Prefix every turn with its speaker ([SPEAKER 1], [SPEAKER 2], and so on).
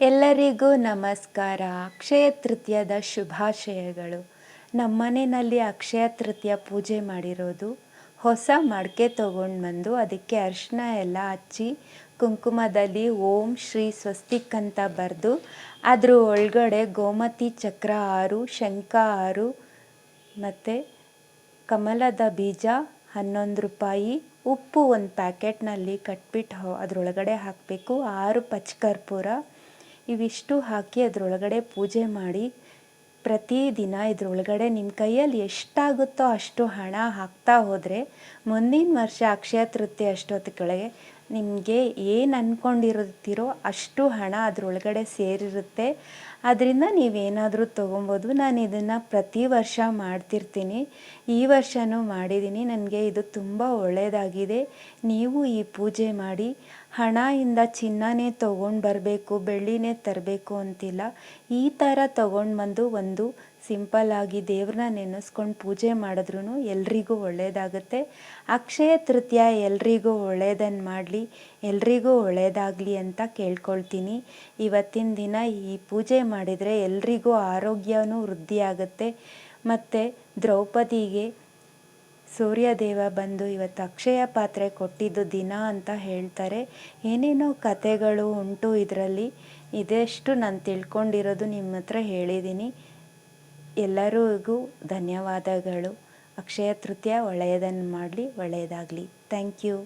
[SPEAKER 1] ಎಲ್ಲರಿಗೂ ನಮಸ್ಕಾರ. ಅಕ್ಷಯ ತೃತೀಯದ ಶುಭಾಶಯಗಳು. ನಮ್ಮನೆಯಲ್ಲಿ ಅಕ್ಷಯ ತೃತೀಯ ಪೂಜೆ ಮಾಡಿರೋದು. ಹೊಸ ಮಡಕೆ ತೊಗೊಂಡು ಬಂದು ಅದಕ್ಕೆ ಅರಿಶಿನ ಎಲ್ಲ ಹಚ್ಚಿ ಕುಂಕುಮದಲ್ಲಿ ಓಂ ಶ್ರೀ ಸ್ವಸ್ತಿಕ್ ಅಂತ ಬರೆದು ಅದರ ಒಳಗಡೆ ಗೋಮತಿ ಚಕ್ರ ಆರು, ಶಂಖ ಆರು ಮತ್ತು ಕಮಲದ ಬೀಜ ಹನ್ನೊಂದು ರೂಪಾಯಿ, ಉಪ್ಪು ಒಂದು ಪ್ಯಾಕೆಟ್ನಲ್ಲಿ ಕಟ್ಬಿಟ್ಟು ಅದರೊಳಗಡೆ ಹಾಕಬೇಕು. ಆರು ಪಚ್ಕರ್ಪೂರ ಇವಿಷ್ಟು ಹಾಕಿ ಅದರೊಳಗಡೆ ಪೂಜೆ ಮಾಡಿ ಪ್ರತಿದಿನ ಇದರೊಳಗಡೆ ನಿಮ್ಮ ಕೈಯಲ್ಲಿ ಎಷ್ಟಾಗುತ್ತೋ ಅಷ್ಟು ಹಣ ಹಾಕ್ತಾ ಹೋದರೆ ಮುಂದಿನ ವರ್ಷ ಅಕ್ಷಯ ತೃತೀಯ ಅಷ್ಟೊತ್ತಿಗೆ ನಿಮಗೆ ಏನು ಅಂದ್ಕೊಂಡಿರುತ್ತೀರೋ ಅಷ್ಟು ಹಣ ಅದರೊಳಗಡೆ ಸೇರಿರುತ್ತೆ. ಅದರಿಂದ ನೀವೇನಾದರೂ ತೊಗೊಬೋದು. ನಾನು ಇದನ್ನು ಪ್ರತಿ ವರ್ಷ ಮಾಡ್ತಿರ್ತೀನಿ. ಈ ವರ್ಷನೂ ಮಾಡಿದ್ದೀನಿ ನನಗೆ ಇದು ತುಂಬ ಒಳ್ಳೆಯದಾಗಿದೆ ನೀವು ಈ ಪೂಜೆ ಮಾಡಿ ಹಣದಿಂದ ಚಿನ್ನನೇ ತೊಗೊಂಡು ಬರಬೇಕು, ಬೆಳ್ಳಿನೇ ತರಬೇಕು ಅಂತಿಲ್ಲ. ಈ ಥರ ತೊಗೊಂಡು ಬಂದು ಒಂದು ಸಿಂಪಲ್ಲಾಗಿ ದೇವ್ರನ್ನ ನೆನೆಸ್ಕೊಂಡು ಪೂಜೆ ಮಾಡಿದ್ರೂ ಎಲ್ರಿಗೂ ಒಳ್ಳೆಯದಾಗುತ್ತೆ ಅಕ್ಷಯ ತೃತೀಯ ಎಲ್ರಿಗೂ ಒಳ್ಳೆಯದನ್ನು ಮಾಡಲಿ. ಎಲ್ರಿಗೂ ಒಳ್ಳೆಯದಾಗಲಿ ಅಂತ ಕೇಳ್ಕೊಳ್ತೀನಿ. ಇವತ್ತಿನ ದಿನ ಈ ಪೂಜೆ ಮಾಡಿದರೆ ಎಲ್ರಿಗೂ ಆರೋಗ್ಯವೂ ವೃದ್ಧಿಯಾಗುತ್ತೆ. ಮತ್ತು ದ್ರೌಪದಿಗೆ ಸೂರ್ಯದೇವ ಬಂದು ಇವತ್ತು ಅಕ್ಷಯ ಪಾತ್ರೆ ಕೊಟ್ಟಿದ್ದು ದಿನ ಅಂತ ಹೇಳ್ತಾರೆ. ಏನೇನೋ ಕತೆಗಳು ಉಂಟು ಇದರಲ್ಲಿ, ಇದೆಷ್ಟು ನಾನು ತಿಳ್ಕೊಂಡಿರೋದು ನಿಮ್ಮ ಹತ್ರ ಹೇಳಿದ್ದೀನಿ ಎಲ್ಲರಿಗೂ ಧನ್ಯವಾದಗಳು. ಅಕ್ಷಯ ತೃತೀಯ ಒಳ್ಳೆಯದನ್ನು ಮಾಡಲಿ, ಒಳ್ಳೆಯದಾಗಲಿ. Thank you.